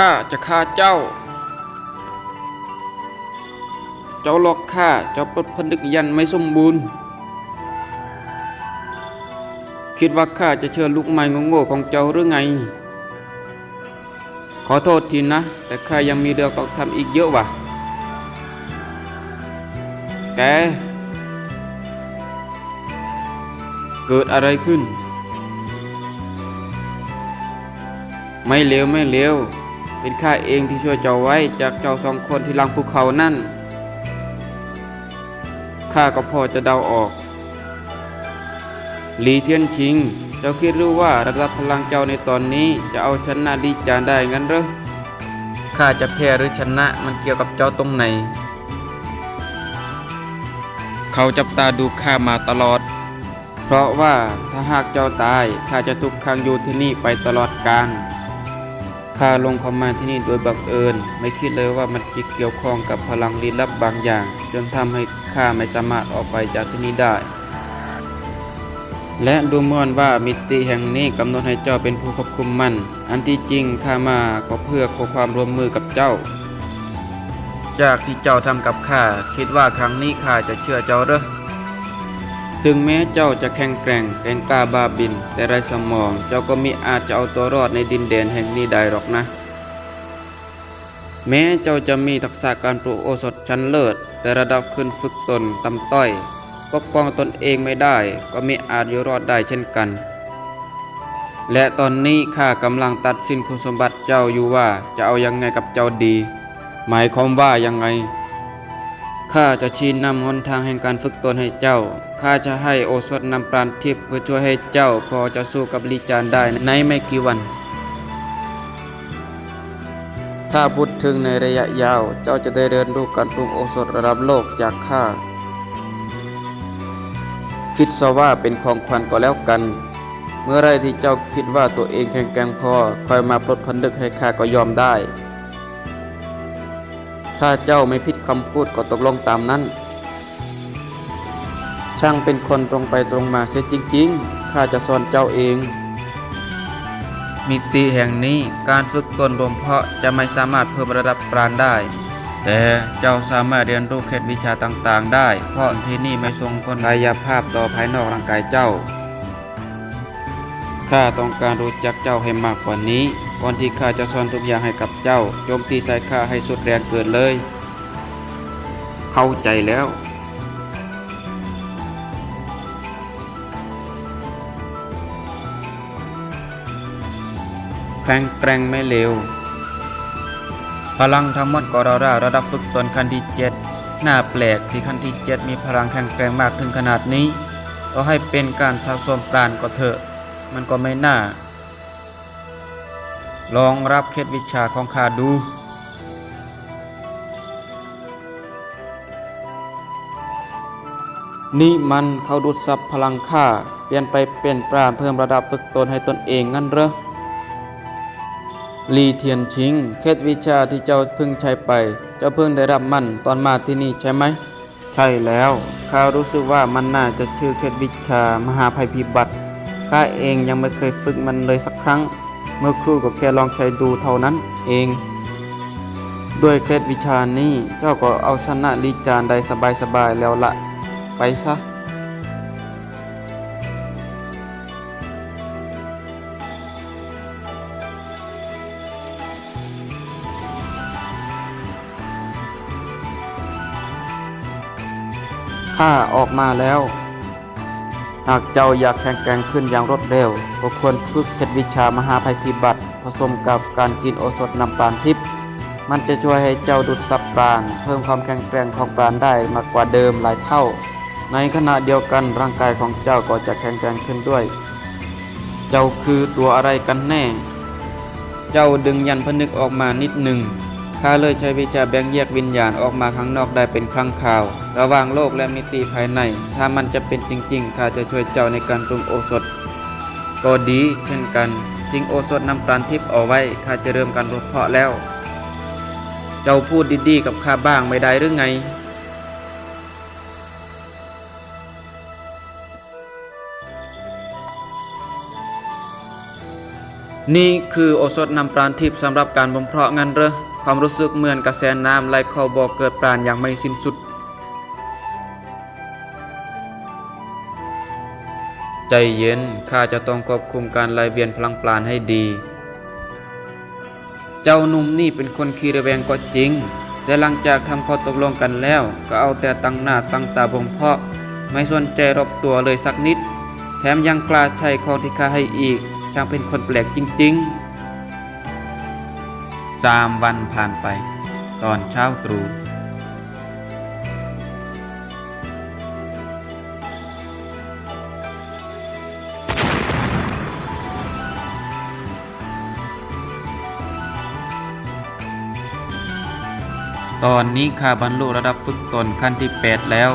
ข้าจะฆ่าเจ้า เจ้าหลอกข้าเจ้าปลดพนึกยันไม่สมบูรณ์ คิดว่าข้าจะเชื่อลูกไม้โง่ๆของเจ้าหรือไง ขอโทษทีนะ แต่ข้ายังมีเรื่องต้องทำอีกเยอะว่ะ แก เกิดอะไรขึ้นไม่เลวไม่เลว เป็นข้าเองที่ช่วยเจ้าไว้จากเจ้าสองคนที่ลังภูเขานั่น ข้าก็พอจะเดาออกหลีเทียนชิง เจ้าคิดรู้ว่าระดับพลังเจ้าในตอนนี้จะเอาชนะลีจานได้งั้นหรอข้าจะแพ้หรือชนะมันเกี่ยวกับเจ้าตรงไหน เขาจับตาดูข้ามาตลอด เพราะว่าถ้าหากเจ้าตายข้าจะทุกขังอยู่ที่นี่ไปตลอดกาล ข้าลงเข้ามาที่นี่โดยบังเอิญ ไม่คิดเลยว่ามันจะเกี่ยวข้องกับพลังลี้ลับบางอย่าง จนทำให้ข้าไม่สามารถออกไปจากที่นี่ได้ และดูเหมือนว่ามิติแห่งนี้กำหนดให้เจ้าเป็นผู้ควบคุมมัน อันที่จริงข้ามาก็เพื่อขอความร่วมมือกับเจ้า จากที่เจ้าทำกับข้าคิดว่าครั้งนี้ข้าจะเชื่อเจ้าเหรอ ถึงแม้เจ้าจะแข็งแกร่งแกงกล้าบาบิน แต่ไรสมองเจ้าก็มิอาจจะเอาตัวรอดในดินแดนแห่งนี้ได้หรอกนะ แม้เจ้าจะมีทักษะการปลูกโอสถชั้นเลิศ แต่ระดับขึ้นฝึกตนต่ำต้อย ปกป้องตนเองไม่ได้ ก็มิอาจอยู่รอดได้เช่นกัน และตอนนี้ข้ากำลังตัดสินคุณสมบัติเจ้าอยู่ว่าจะเอายังไงกับเจ้าดี หมายความว่ายังไง ข้าจะชี้นำหนทางแห่งการฝึกตนให้เจ้า ข้าจะให้โอสถนำปราณทิพย์เพื่อช่วยให้เจ้าพอจะสู้กับลีจานได้ในไม่กี่วัน ถ้าพูดถึงในระยะยาว เจ้าจะได้เรียนรู้การปรุงโอสถระดับโลกจากข้า คิดซะว่าเป็นของขวัญก็แล้วกัน เมื่อไรที่เจ้าคิดว่าตัวเองแข็งแกร่งพอคอยมาปลดพันดึกให้ข้าก็ยอมได้ ถ้าเจ้าไม่ผิดคำพูดก็ตกลงตามนั้น ช่างเป็นคนตรงไปตรงมาเสียจริงๆ ข้าจะสอนเจ้าเอง มิติแห่งนี้การฝึกตนบ่มเพาะจะไม่สามารถเพิ่มระดับปราณได้ แต่เจ้าสามารถเรียนรู้เคล็ดวิชาต่างๆ ได้ เพราะที่นี่ไม่ส่งผลกายภาพต่อภายนอกร่างกายเจ้า ข้าต้องการรู้จักเจ้าให้มากกว่านี้ ก่อนที่ข้าจะสอนทุกอย่างให้กับเจ้าโจมตีใส่ข้าให้สุดแรงเกิดเลย เข้าใจแล้ว แข็งแกร่งไม่เลวพลังทั้งหมดก็ราวๆระดับฝึกตนขั้นที่เจ็ดน่าแปลกที่ขั้นที่เจ็ดมีพลังแข็งแกร่งมากถึงขนาดนี้ต่อให้เป็นการสะสมปราณก็เถอะ มันก็ไม่น่า ลองรับเคล็ดวิชาของข้าดู นี่มันเขาดูดซับพลังข้าเปลี่ยนไปเป็นปราณเพิ่มระดับฝึกตนให้ตนเองงั้นเหรอลีเทียนชิง เคล็ดวิชาที่เจ้าเพิ่งใช้ไป เจ้าเพิ่งได้รับมันตอนมาที่นี่ใช่ไหม ใช่แล้วข้ารู้สึกว่ามันน่าจะชื่อเคล็ดวิชามหาภัยพิบัติข้าเองยังไม่เคยฝึกมันเลยสักครั้ง เมื่อครูก็แค่ลองใช้ดูเท่านั้นเอง ด้วยเคล็ดวิชานี้เจ้าก็เอาชนะลีจานได้สบายๆแล้วละไปซะข้าออกมาแล้ว หากเจ้าอยากแข็งแกร่งขึ้นอย่างรวดเร็ว ก็ควรฝึกเคล็ดวิชามหาภัยพิบัติ ผสมกับการกินโอสถนำปราณทิพย์มันจะช่วยให้เจ้าดูดซับปราณเพิ่มความแข็งแกร่งของปราณได้มากกว่าเดิมหลายเท่า ในขณะเดียวกันร่างกายของเจ้าก็จะแข็งแกร่งขึ้นด้วย เจ้าคือตัวอะไรกันแน่ เจ้าดึงยันพนึกออกมานิดหนึ่ง ข้าเลยใช้วิชาแบ่งแยกวิญญาณออกมาข้างนอกได้เป็นครั้งคราว ระหว่างโลกและมิติภายใน ถ้ามันจะเป็นจริงๆข้าจะช่วยเจ้าในการปรุงโอสถ ก็ดีเช่นกัน ทิ้งโอสถนำปราณทิพย์เอาไว้ข้าจะเริ่มการรดเพาะแล้ว เจ้าพูดดีๆกับข้าบ้างไม่ได้หรือไงนี่คือโอสถนำปราณทิพย์สำหรับการบ่มเพาะงันเหรอ ความรู้สึกเหมือนกระแสน้ำไหลเข้าบ่อเกิดปราณอย่างไม่สิ้นสุด ใจเย็นข้าจะต้องควบคุมการไหลเวียนพลังปราณให้ดี เจ้าหนุ่มนี่เป็นคนขี้ระแวงก็จริง แต่หลังจากทำข้อตกลงกันแล้ว ก็เอาแต่ตั้งหน้าตั้งตาบ่มเพาะ ไม่สนใจรอบตัวเลยสักนิด แถมยังกล้าใช้ของที่ข้าให้อีกช่างเป็นคนแปลกจริง ๆ สามวันผ่านไปตอนเช้าตรู่ ตอนนี้ข้าบรรลุระดับฝึกตนขั้นที่ 8 แล้ว